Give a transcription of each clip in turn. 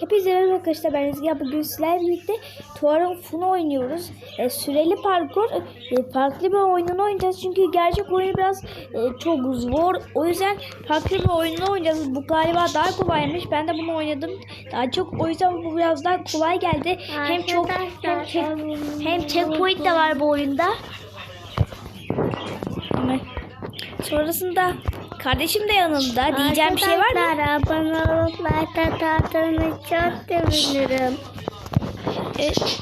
Hepinize merhaba arkadaşlar ben Rüzgar bugün sizlerle birlikte Tuareg Fun'u oynuyoruz. E, süreli parkur e, farklı bir oyununu oynayacağız çünkü gerçek oyunu biraz e, çok zor. O yüzden farklı bir oyununu oynayacağız. Bu galiba daha kolaymış. Ben de bunu oynadım. Daha çok o yüzden bu biraz daha kolay geldi. Hem çok hem, check, hem checkpoint de var bu oyunda. Sonrasında kardeşim de yanımda. Diyeceğim bir şey var mı? Arkadaşlar abone olup like atarsanız çok sevinirim. Evet.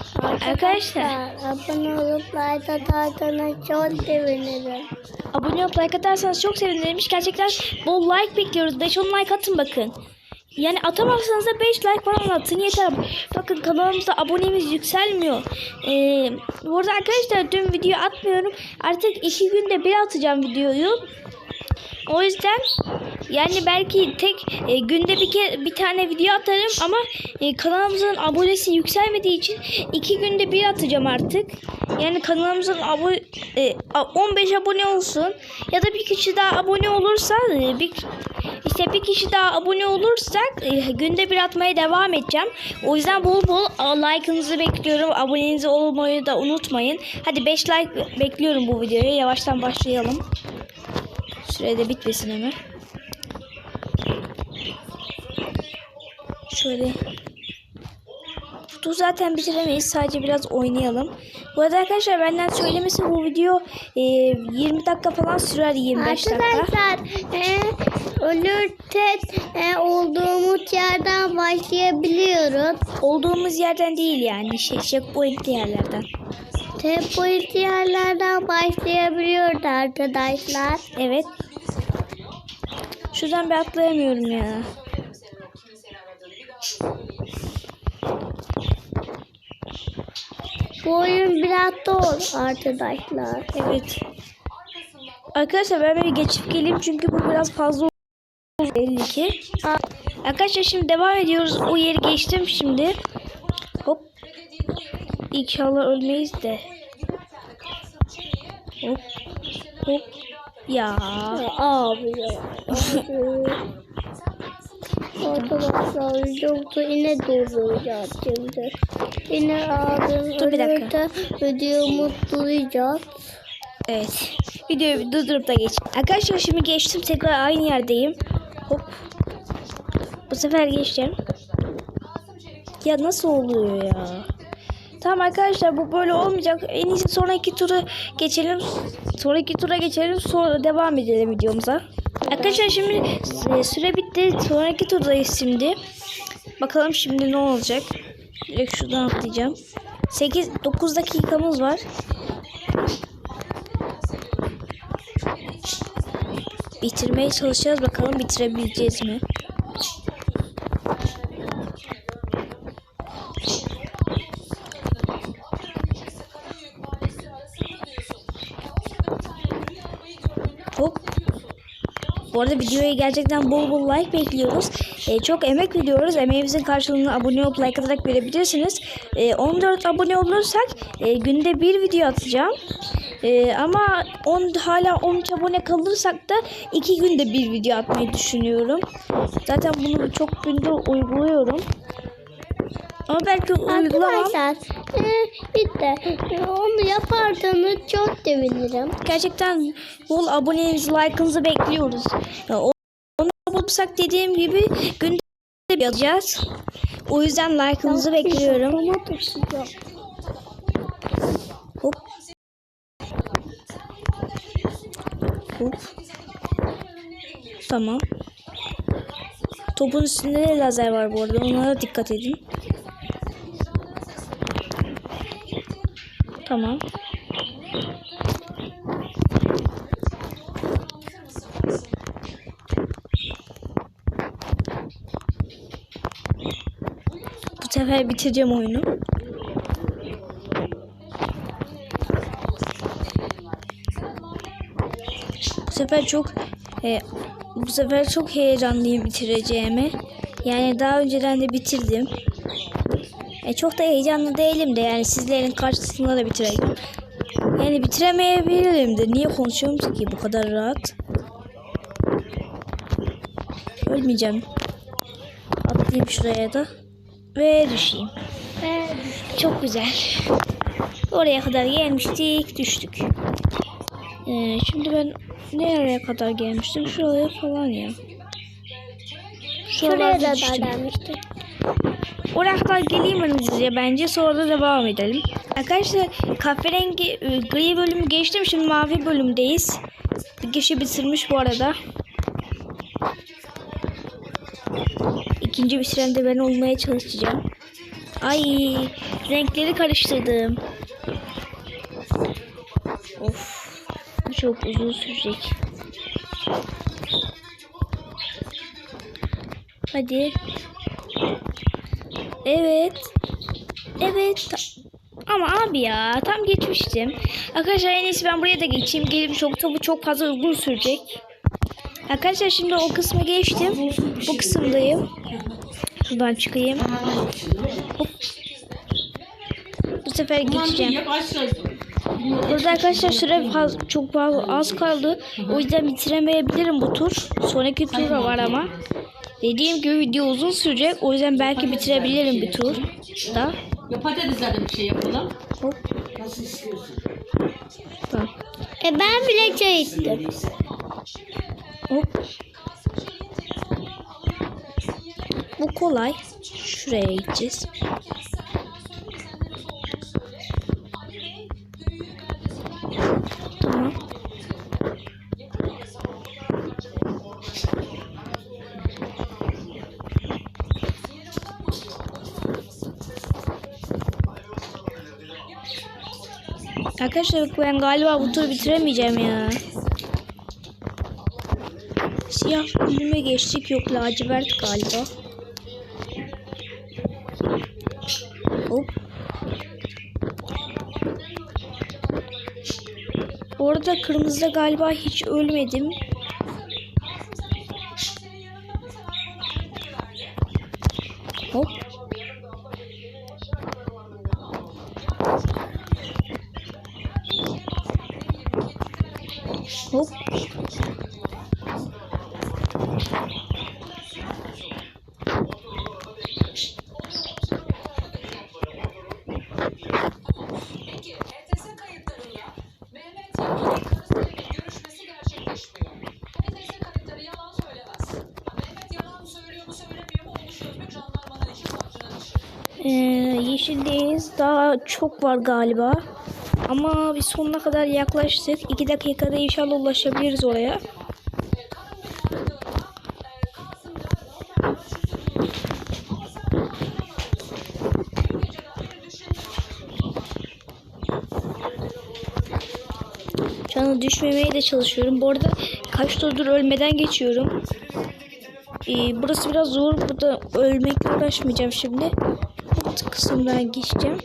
Arkadaşlar abone olup like atarsanız çok sevinirim. abone olup like atarsanız çok sevinirim. Gerçekten bol like bekliyoruz. 5-10 like atın bakın. Yani atamazsanız da 5 like falan atın yeter. Bakın kanalımızda abonemiz yükselmiyor. Ee, bu arada arkadaşlar dün video atmıyorum. Artık 2 günde bir atacağım videoyu. O yüzden yani belki tek e, günde bir kere bir tane video atarım ama e, kanalımızın abonesi yükselmediği için iki günde bir atacağım artık. Yani kanalımızın abone 15 abone olsun ya da bir kişi daha abone olursa e, bir işte bir kişi daha abone olursak e, günde bir atmaya devam edeceğim. O yüzden bol bol like'ınızı bekliyorum. Abonenizi olmayı da unutmayın. Hadi 5 like bekliyorum bu videoya. Yavaştan başlayalım. Sürede bitmesin hemen. Şöyle. Bu zaten bitiremeyiz. Sadece biraz oynayalım. Bu arada arkadaşlar benden söylemesi bu video e, 20 dakika falan sürer 25 dakika. Arkadaşlar e, ölürken e, olduğumuz yerden başlayabiliyoruz. Olduğumuz yerden değil yani. Şey, checkpoint yerlerden. Checkpoint yerlerden başlayabiliyoruz arkadaşlar. Evet. Şuradan bir atlayamıyorum ya. Bu oyun biraz zor arkadaşlar. Evet. Arkadaşlar ben böyle geçip geleyim çünkü bu biraz fazla belli ki. Arkadaşlar şimdi devam ediyoruz. O yeri geçtim şimdi. Hop. İnşallah ölmeyiz de. Hop. Hop. Ya. Abi ya. Arkadaşlar yoksa yine durduracağız şimdi. Yine abim Dur bir dakika. videomu duyacağız. Evet. Videoyu durdurup da geç. Arkadaşlar şimdi geçtim. Tekrar aynı yerdeyim. Hop. Bu sefer geçeceğim. Ya nasıl oluyor ya? Tamam arkadaşlar bu böyle olmayacak. En iyisi sonraki turu geçelim. Sonraki tura geçelim. Sonra devam edelim videomuza. Arkadaşlar şimdi e, süre bitti. Sonraki turdayız şimdi. Bakalım şimdi ne olacak. Direkt şuradan atlayacağım. 8 9 dakikamız var. bitirmeye çalışacağız. Bakalım bitirebileceğiz mi? Bu arada videoya gerçekten bol bol like bekliyoruz. Ee, çok emek veriyoruz. Emeğimizin karşılığını abone olup like atarak verebilirsiniz. Ee, 14 abone olursak e, günde bir video atacağım. Ee, ama 10 hala 13 abone kalırsak da 2 günde bir video atmayı düşünüyorum. Zaten bunu çok gündür uyguluyorum. Ama belki uygulamam. Arkadaşlar e, bitti. E, onu yaparsanız çok sevinirim. Gerçekten bol abonenizi, like'ınızı bekliyoruz. Onu bulursak dediğim gibi günde bir yapacağız. O yüzden like'ınızı bekliyorum. Hop. Hop. Tamam. Topun üstünde de lazer var bu arada. Onlara dikkat edin. Tamam. Bu sefer bitireceğim oyunu. Bu sefer çok e, bu sefer çok heyecanlıyım bitireceğime. Yani daha önceden de bitirdim. E, çok da heyecanlı değilim de yani sizlerin karşısında da bitireceğim. Yani bitiremeyebilirim de niye konuşuyorum ki bu kadar rahat? Ölmeyeceğim. Atlayayım şuraya da. Ve düşeyim. Ve Çok güzel. Oraya kadar gelmiştik, düştük. Ee, şimdi ben nereye kadar gelmiştim? Şuraya falan ya. şuraya da düştüm. gelmişti. Oraya kadar geleyim önümüzde bence. Sonra devam edelim. Arkadaşlar kahverengi e, gri bölümü geçtim. Şimdi mavi bölümdeyiz. Kişi bitirmiş bu arada. İkinci bitiren de ben olmaya çalışacağım. Ay renkleri karıştırdım. Of. Çok uzun sürecek. Hadi. Evet. Evet. Ama abi ya tam geçmiştim. Arkadaşlar en iyisi ben buraya da geçeyim. Gelip çok bu çok fazla uzun sürecek. Arkadaşlar şimdi o kısmı geçtim. Bu kısımdayım. Şuradan çıkayım. Hop. Bu sefer geçeceğim. Burada arkadaşlar süre faz- çok fazla az kaldı. O yüzden bitiremeyebilirim bu tur. Sonraki tur var ama. Dediğim gibi video uzun sürecek. O yüzden belki bitirebilirim bir tur da. Ya patateslerden bir şey yapalım. Hop. Tamam. E ben bile çay içtim. Hop. Bu kolay. Şuraya gideceğiz. Tamam. Arkadaşlar ben galiba bu turu bitiremeyeceğim ya. Siyah bölüme geçtik. Yok lacivert galiba. Hop. Orada kırmızıda galiba hiç ölmedim. Ee, yeşildeyiz. Daha çok var galiba. Ama bir sonuna kadar yaklaştık. 2 dakikada inşallah ulaşabiliriz oraya. Canı düşmemeye de çalışıyorum. Bu arada kaç turdur ölmeden geçiyorum. Ee, burası biraz zor. Burada ölmekle uğraşmayacağım şimdi. Bu kısımdan geçeceğim.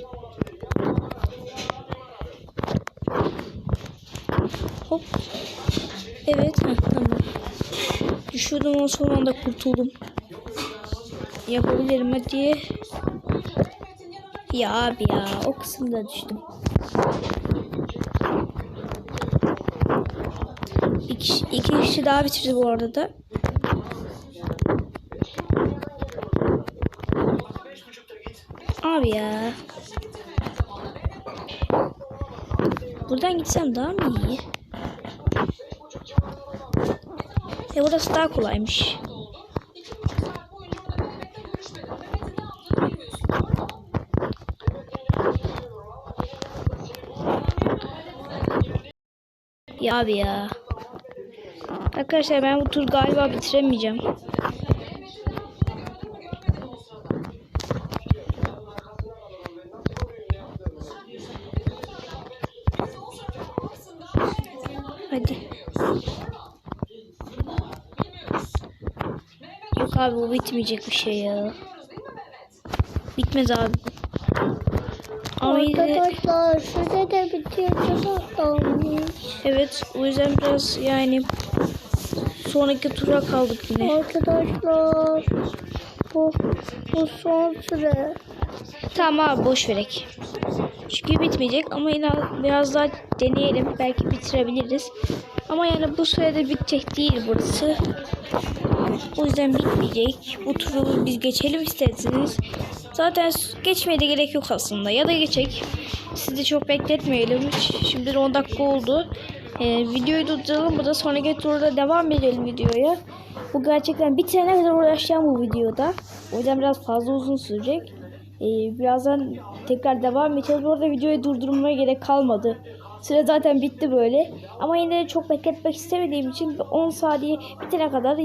Hop. Evet. Heh, tamam. Düşüyordum ama son anda kurtuldum. Yapabilirim hadi. Ya abi ya o kısımda düştüm. İki, iki kişi daha bitirdi bu arada da. Abi ya. Buradan gitsem daha mı iyi? E burası daha kolaymış. Ya abi ya. Arkadaşlar ben bu tur galiba bitiremeyeceğim. Yok abi bu bitmeyecek bir şey ya. Bitmez abi. Ama de- Arkadaşlar şurada da bitiyor çok olmuş. evet o yüzden biraz yani sonraki tura kaldık yine. Arkadaşlar bu bu son süre. Tamam abi boş verek. Çünkü bitmeyecek ama yine biraz daha deneyelim. Belki bitirebiliriz. Ama yani bu sürede bitecek değil burası. O yüzden bitmeyecek. Bu turu biz geçelim isterseniz. Zaten geçmeye de gerek yok aslında. Ya da geçecek. Sizi çok bekletmeyelim. Şimdi 10 dakika oldu. Ee, videoyu durduralım. Bu da sonraki turda devam edelim videoya. Bu gerçekten bitirene kadar uğraşacağım bu videoda. O yüzden biraz fazla uzun sürecek. Ee, birazdan tekrar devam edeceğiz. Bu arada videoyu durdurmaya gerek kalmadı. Süre zaten bitti böyle. Ama yine de çok bekletmek istemediğim için 10 saniye bitene kadar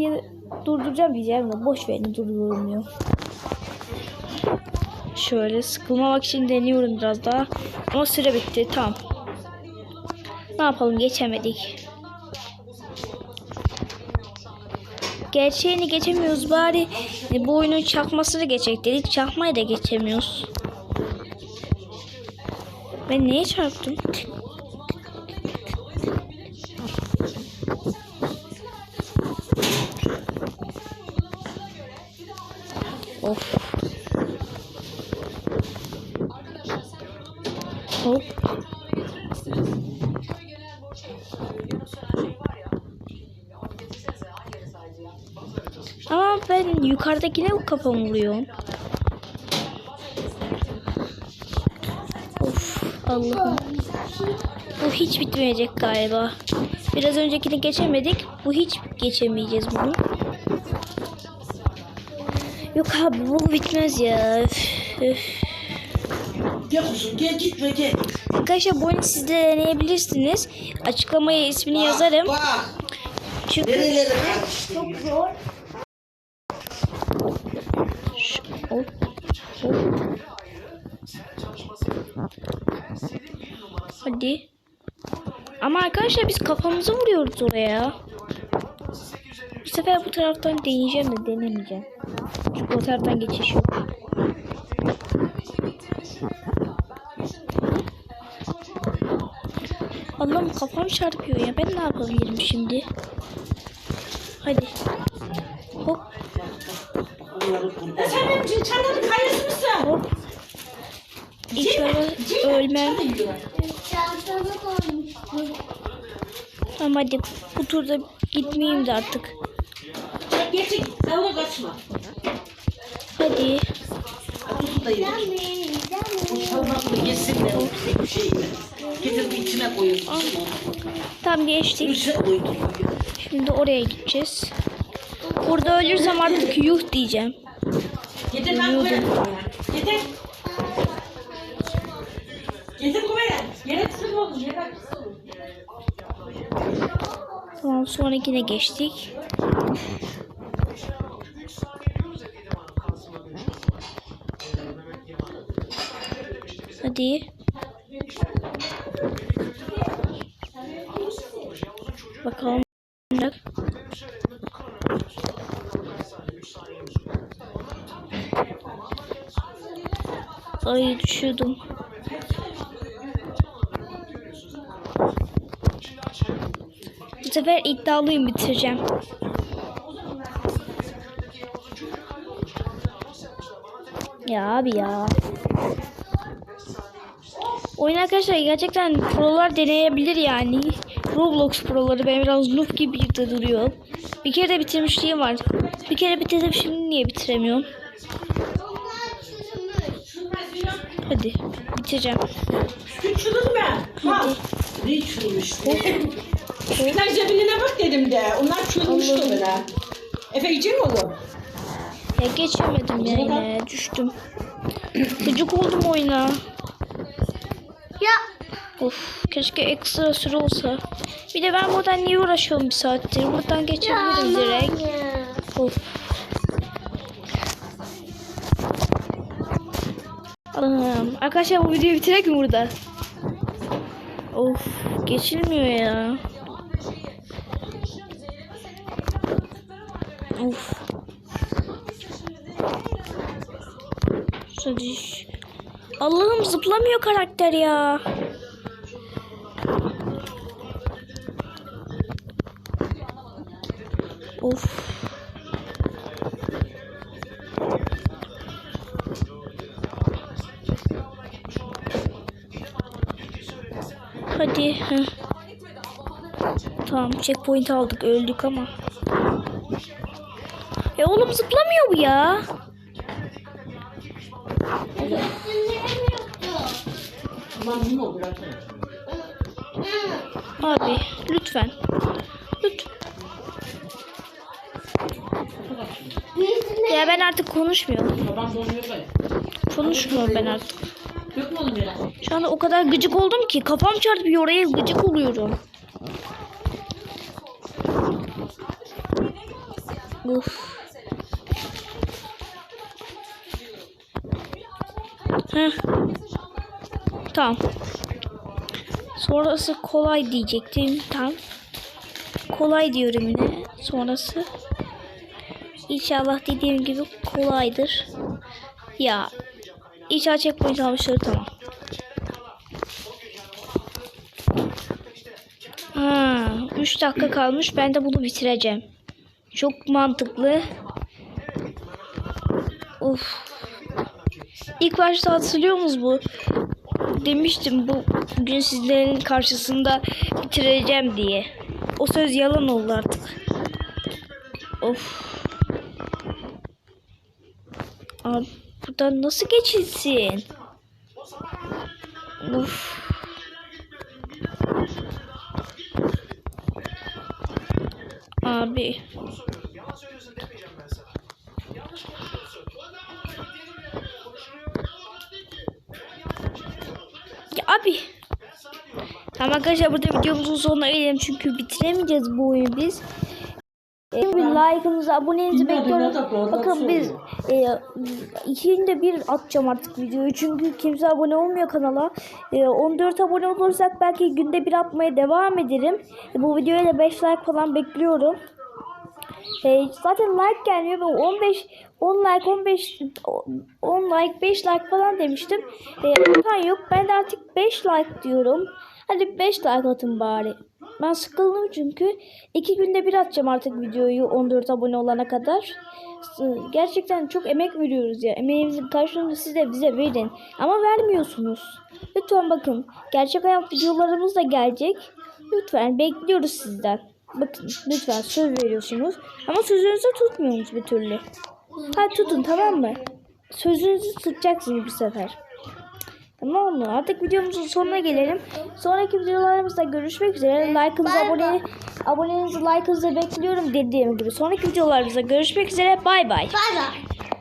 durduracağım diyeceğim. de Boş verin durdurulmuyor. Şöyle sıkılmamak için deniyorum biraz daha. Ama süre bitti. Tamam. Ne yapalım geçemedik. Gerçeğini geçemiyoruz bari e, bu oyunun çakmasını geçecek dedik. Çakmayı da geçemiyoruz. Ben neye çarptım? Ama ben yukarıdakine kafamı vuruyorum. Of Allah'ım. Bu hiç bitmeyecek galiba. Biraz öncekini geçemedik. Bu hiç geçemeyeceğiz bunu. Yok abi bu bitmez ya. Üf, üf. Gel kuzum gel gitme gel. Arkadaşlar bu oyunu siz de deneyebilirsiniz. Açıklamaya ismini yazarım. Çünkü işte. zor. Hop, hop. Hadi. Ama arkadaşlar biz kafamızı vuruyoruz oraya. Bu sefer bu taraftan deneyeceğim de denemeyeceğim. Çünkü o taraftan geçiş yok. Allah'ım kafam çarpıyor ya. Ben ne yapabilirim şimdi? Hadi. Hop. Sen benim çantanın kayısı mısın? hop. İnşallah ölmem. Tamam hadi bu turda gitmeyeyim de artık. Gerçek. Sen ona kaçma. Hadi. Kutu da yedik. Çalmakla yesinler o bir şey. Getir bir içine koyuyorsun. Tam geçtik. İçine koydum. Şimdi oraya gideceğiz. Burada ölürsem artık yuh diyeceğim. Getir ben koyarım. Getir. Getir koyarım. Yere kısım oğlum. Yere oğlum. Tamam sonrakine geçtik. Hadi. Sefer iddialıyım bitireceğim. Ya abi ya. Oyun arkadaşlar gerçekten prolar deneyebilir yani. Roblox proları ben biraz noob gibi duruyor. Bir kere de bitirmişliğim var. Bir kere bitirdim şimdi niye bitiremiyorum? Hadi bitireceğim. Küçülür mü? Al. Ne çürümüş? Şunlar cebine bak dedim de. Onlar Allah'ım. böyle. Efe mi oğlum? Ya geçemedim ya yine düştüm. Gıcık oldum oyuna. Ya Of keşke ekstra süre olsa. Bir de ben buradan niye uğraşıyorum bir saattir? Buradan geçebilirim direkt. ya. Of. Allah'ım. Arkadaşlar bu videoyu bitirek mi burada? Of geçilmiyor ya. Of. Hadi. Allah'ım zıplamıyor karakter ya. Of. Hadi. heh. Tamam checkpoint aldık öldük ama. Oğlum zıplamıyor bu ya. Abi lütfen. Lütfen. Ya ben artık konuşmuyorum. Konuşmuyorum ben artık. Şu anda o kadar gıcık oldum ki kafam çarpıyor oraya gıcık oluyorum. Uf. Heh. Tamam. Sonrası kolay diyecektim. Tamam. Kolay diyorum yine. Sonrası. İnşallah dediğim gibi kolaydır. Ya. İnşallah checkpoint almışları tamam. Ha, 3 dakika kalmış. Ben de bunu bitireceğim. Çok mantıklı. Of. İlk başta hatırlıyor musunuz bu? Demiştim bu gün sizlerin karşısında bitireceğim diye. O söz yalan oldu artık. Of. Abi buradan nasıl geçilsin? Of. Abi. Abi. Tamam arkadaşlar burada videomuzun sonuna gelelim çünkü bitiremeyeceğiz bu oyunu biz. Ee, bir like'ınızı, abonenizi bekliyorum. Bakın biz e, iki günde bir atacağım artık videoyu çünkü kimse abone olmuyor kanala. E, 14 abone olursak belki günde bir atmaya devam ederim. E, bu videoya da 5 like falan bekliyorum. E, zaten like gelmiyor. Ben 15 10 like 15 10 like 5 like falan demiştim. E, yok. Ben de artık 5 like diyorum. Hadi 5 like atın bari. Ben sıkıldım çünkü. 2 günde bir atacağım artık videoyu 14 abone olana kadar. Gerçekten çok emek veriyoruz ya. Emeğimizin karşılığını siz de bize verin. Ama vermiyorsunuz. Lütfen bakın. Gerçek hayat videolarımız da gelecek. Lütfen bekliyoruz sizden. Bakın lütfen söz veriyorsunuz. Ama sözünüzü tutmuyorsunuz bir türlü. Hadi tutun tamam mı? Sözünüzü tutacaksınız bu sefer. Tamam mı? Artık videomuzun sonuna gelelim. Sonraki videolarımızda görüşmek üzere. Like'ınızı, abone, abonenizi, like'ınızı bekliyorum dediğim gibi. Sonraki videolarımızda görüşmek üzere. Bay bay. Bay bay.